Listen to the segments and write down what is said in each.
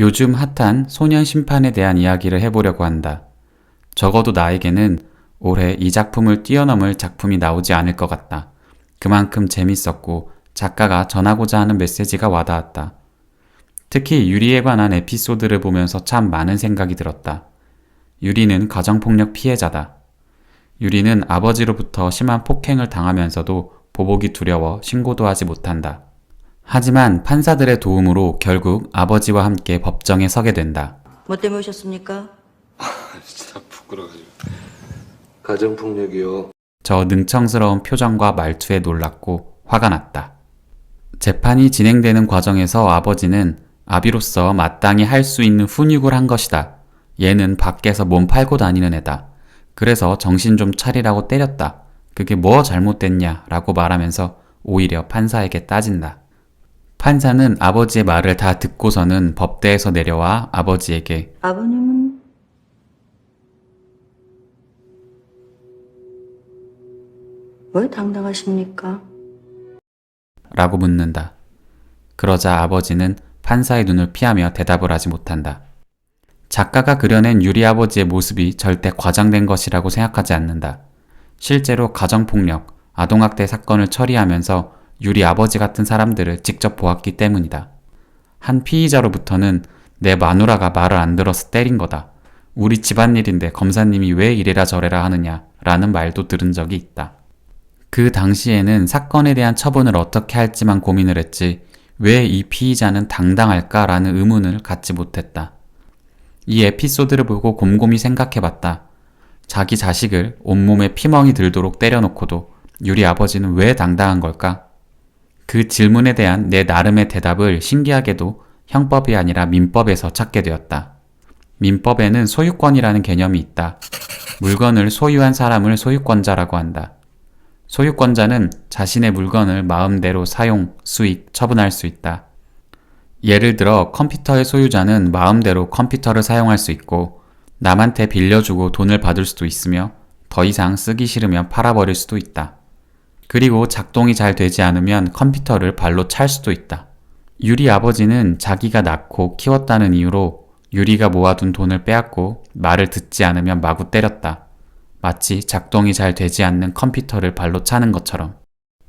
요즘 핫한 소년 심판에 대한 이야기를 해보려고 한다. 적어도 나에게는 올해 이 작품을 뛰어넘을 작품이 나오지 않을 것 같다. 그만큼 재밌었고 작가가 전하고자 하는 메시지가 와닿았다. 특히 유리에 관한 에피소드를 보면서 참 많은 생각이 들었다. 유리는 가정폭력 피해자다. 유리는 아버지로부터 심한 폭행을 당하면서도 보복이 두려워 신고도 하지 못한다. 하지만 판사들의 도움으로 결국 아버지와 함께 법정에 서게 된다. 뭐 때문에 오셨습니까? 진짜 부끄러워가지고 가정폭력이요. 저 능청스러운 표정과 말투에 놀랐고 화가 났다. 재판이 진행되는 과정에서 아버지는 아비로서 마땅히 할 수 있는 훈육을 한 것이다. 얘는 밖에서 몸 팔고 다니는 애다. 그래서 정신 좀 차리라고 때렸다. 그게 뭐 잘못됐냐? 라고 말하면서 오히려 판사에게 따진다. 판사는 아버지의 말을 다 듣고서는 법대에서 내려와 아버지에게 아버님은 왜 당당하십니까? 라고 묻는다. 그러자 아버지는 판사의 눈을 피하며 대답을 하지 못한다. 작가가 그려낸 유리 아버지의 모습이 절대 과장된 것이라고 생각하지 않는다. 실제로 가정폭력, 아동학대 사건을 처리하면서 유리 아버지 같은 사람들을 직접 보았기 때문이다. 한 피의자로부터는 내 마누라가 말을 안 들어서 때린 거다. 우리 집안일인데 검사님이 왜 이래라 저래라 하느냐 라는 말도 들은 적이 있다. 그 당시에는 사건에 대한 처분을 어떻게 할지만 고민을 했지 왜 이 피의자는 당당할까라는 의문을 갖지 못했다. 이 에피소드를 보고 곰곰이 생각해봤다. 자기 자식을 온몸에 피멍이 들도록 때려놓고도 유리 아버지는 왜 당당한 걸까? 그 질문에 대한 내 나름의 대답을 신기하게도 형법이 아니라 민법에서 찾게 되었다. 민법에는 소유권이라는 개념이 있다. 물건을 소유한 사람을 소유권자라고 한다. 소유권자는 자신의 물건을 마음대로 사용, 수익, 처분할 수 있다. 예를 들어 컴퓨터의 소유자는 마음대로 컴퓨터를 사용할 수 있고 남한테 빌려주고 돈을 받을 수도 있으며 더 이상 쓰기 싫으면 팔아버릴 수도 있다. 그리고 작동이 잘 되지 않으면 컴퓨터를 발로 찰 수도 있다. 유리 아버지는 자기가 낳고 키웠다는 이유로 유리가 모아둔 돈을 빼앗고 말을 듣지 않으면 마구 때렸다. 마치 작동이 잘 되지 않는 컴퓨터를 발로 차는 것처럼.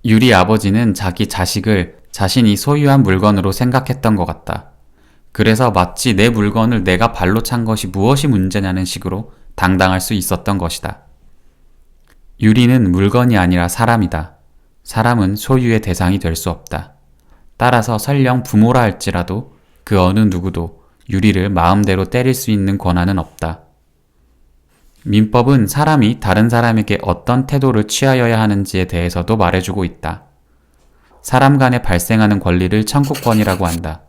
유리 아버지는 자기 자식을 자신이 소유한 물건으로 생각했던 것 같다. 그래서 마치 내 물건을 내가 발로 찬 것이 무엇이 문제냐는 식으로 당당할 수 있었던 것이다. 유리는 물건이 아니라 사람이다. 사람은 소유의 대상이 될 수 없다. 따라서 설령 부모라 할지라도 그 어느 누구도 유리를 마음대로 때릴 수 있는 권한은 없다. 민법은 사람이 다른 사람에게 어떤 태도를 취하여야 하는지에 대해서도 말해주고 있다. 사람 간에 발생하는 권리를 청구권이라고 한다.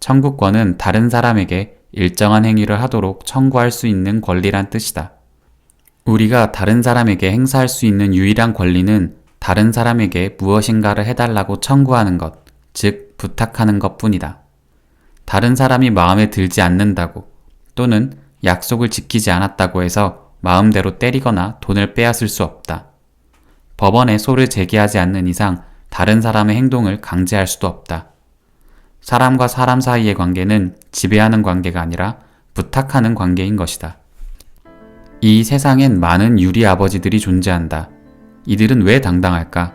청구권은 다른 사람에게 일정한 행위를 하도록 청구할 수 있는 권리란 뜻이다. 우리가 다른 사람에게 행사할 수 있는 유일한 권리는 다른 사람에게 무엇인가를 해달라고 청구하는 것, 즉, 부탁하는 것 뿐이다. 다른 사람이 마음에 들지 않는다고 또는 약속을 지키지 않았다고 해서 마음대로 때리거나 돈을 빼앗을 수 없다. 법원에 소를 제기하지 않는 이상 다른 사람의 행동을 강제할 수도 없다. 사람과 사람 사이의 관계는 지배하는 관계가 아니라 부탁하는 관계인 것이다. 이 세상엔 많은 유리 아버지들이 존재한다. 이들은 왜 당당할까?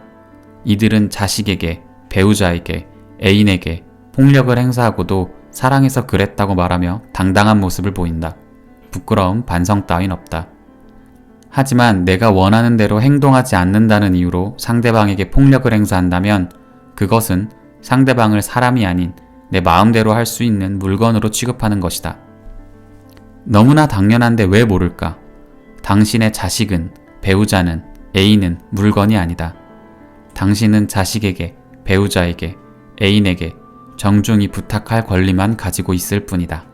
이들은 자식에게, 배우자에게, 애인에게 폭력을 행사하고도 사랑해서 그랬다고 말하며 당당한 모습을 보인다. 부끄러움, 반성 따윈 없다. 하지만 내가 원하는 대로 행동하지 않는다는 이유로 상대방에게 폭력을 행사한다면 그것은 상대방을 사람이 아닌 내 마음대로 할 수 있는 물건으로 취급하는 것이다. 너무나 당연한데 왜 모를까? 당신의 자식은, 배우자는, 애인은 물건이 아니다. 당신은 자식에게, 배우자에게, 애인에게 정중히 부탁할 권리만 가지고 있을 뿐이다.